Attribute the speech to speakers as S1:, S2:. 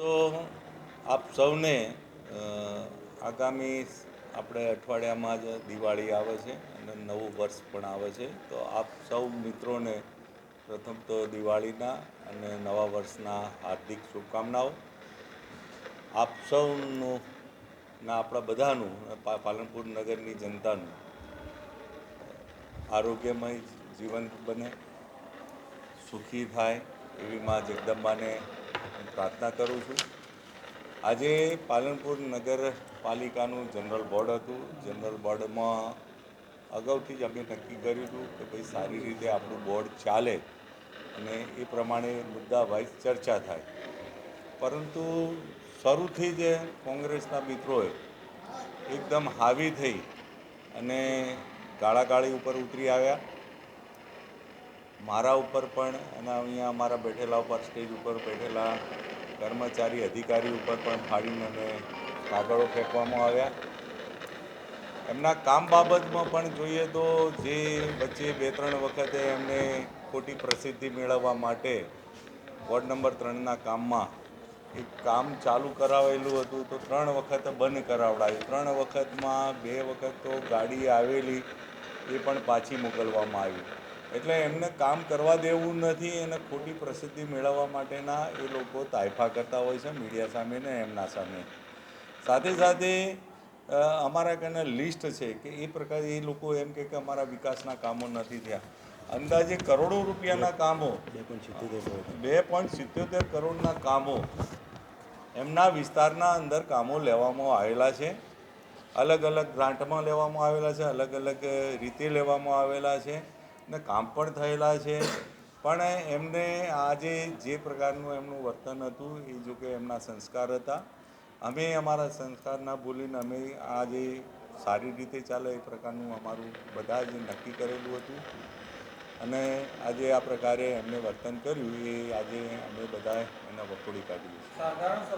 S1: તો આપ સૌને આગામી આપણે અઠવાડિયામાં જ દિવાળી આવે છે અને નવું વર્ષ પણ આવે છે. તો આપ સૌ મિત્રોને પ્રથમ તો દિવાળીના અને નવા વર્ષના હાર્દિક શુભકામનાઓ. આપ સૌનું ના આપણા બધાનું પાલનપુર નગરની જનતાનું આરોગ્યમય જીવન બને, સુખી થાય એવી મા જગદંબાને હું પ્રાર્થના કરું છું. આજે પાલનપુર નગરપાલિકાનું જનરલ બોર્ડ હતું. જનરલ બોર્ડમાં અગાઉથી જ અમે નક્કી કર્યું હતું કે ભાઈ સારી રીતે આપણું બોર્ડ ચાલે અને એ પ્રમાણે મુદ્દા વાઇઝ ચર્ચા થાય. પરંતુ શરૂથી જ કોંગ્રેસના મિત્રોએ એકદમ હાવી થઈ અને ગાળાગાળી ઉપર ઉતરી આવ્યા. મારા ઉપર પણ અને અહીંયા અમારા બેઠેલા ઉપર, સ્ટેજ ઉપર બેઠેલા કર્મચારી, અધિકારી ઉપર પણ ફાડીને અને કાગળો ફેંકવામાં આવ્યા. એમના કામ બાબતમાં પણ જોઈએ તો જે વચ્ચે બે ત્રણ વખતે એમને ખોટી પ્રસિદ્ધિ મેળવવા માટે વોર્ડ નંબર ત્રણના કામમાં એક કામ ચાલુ કરાવેલું હતું તો ત્રણ વખત બંધ કરાવડાયું. ત્રણ વખતમાં બે વખત તો ગાડી આવેલી એ પણ પાછી મોકલવામાં આવી. એટલે એમને કામ કરવા દેવું નથી અને ખોટી પ્રસિદ્ધિ મેળવવા માટેના એ લોકો તાયફા કરતા હોય છે મીડિયા સામે ને એમના સામે. સાથે સાથે અમારા કને લિસ્ટ છે કે એ પ્રકારે એ લોકો એમ કે અમારા વિકાસના કામો નથી થયા. અંદાજે કરોડો રૂપિયાના કામો, બે પોઈન્ટ સિત્યોતેર કરોડના કામો એમના વિસ્તારના અંદર કામો લેવામાં આવેલા છે. અલગ અલગ ગ્રાન્ટમાં લેવામાં આવેલા છે, અલગ અલગ રીતે લેવામાં આવેલા છે. ને કામ પણ થયેલા છે. પણ એમને આજે જે પ્રકારનું એમનું વર્તન હતું, એ જો કે એમના સંસ્કાર હતા. અમે અમારા સંસ્કાર ના ભૂલીને અમે આજે સારી રીતે ચાલે એ પ્રકારનું અમારું બધા જ નક્કી કરેલું હતું. અને આજે આ પ્રકારે એમને વર્તન કર્યું, એ આજે અમે બધાએ એના વખોડી કાઢ્યું છે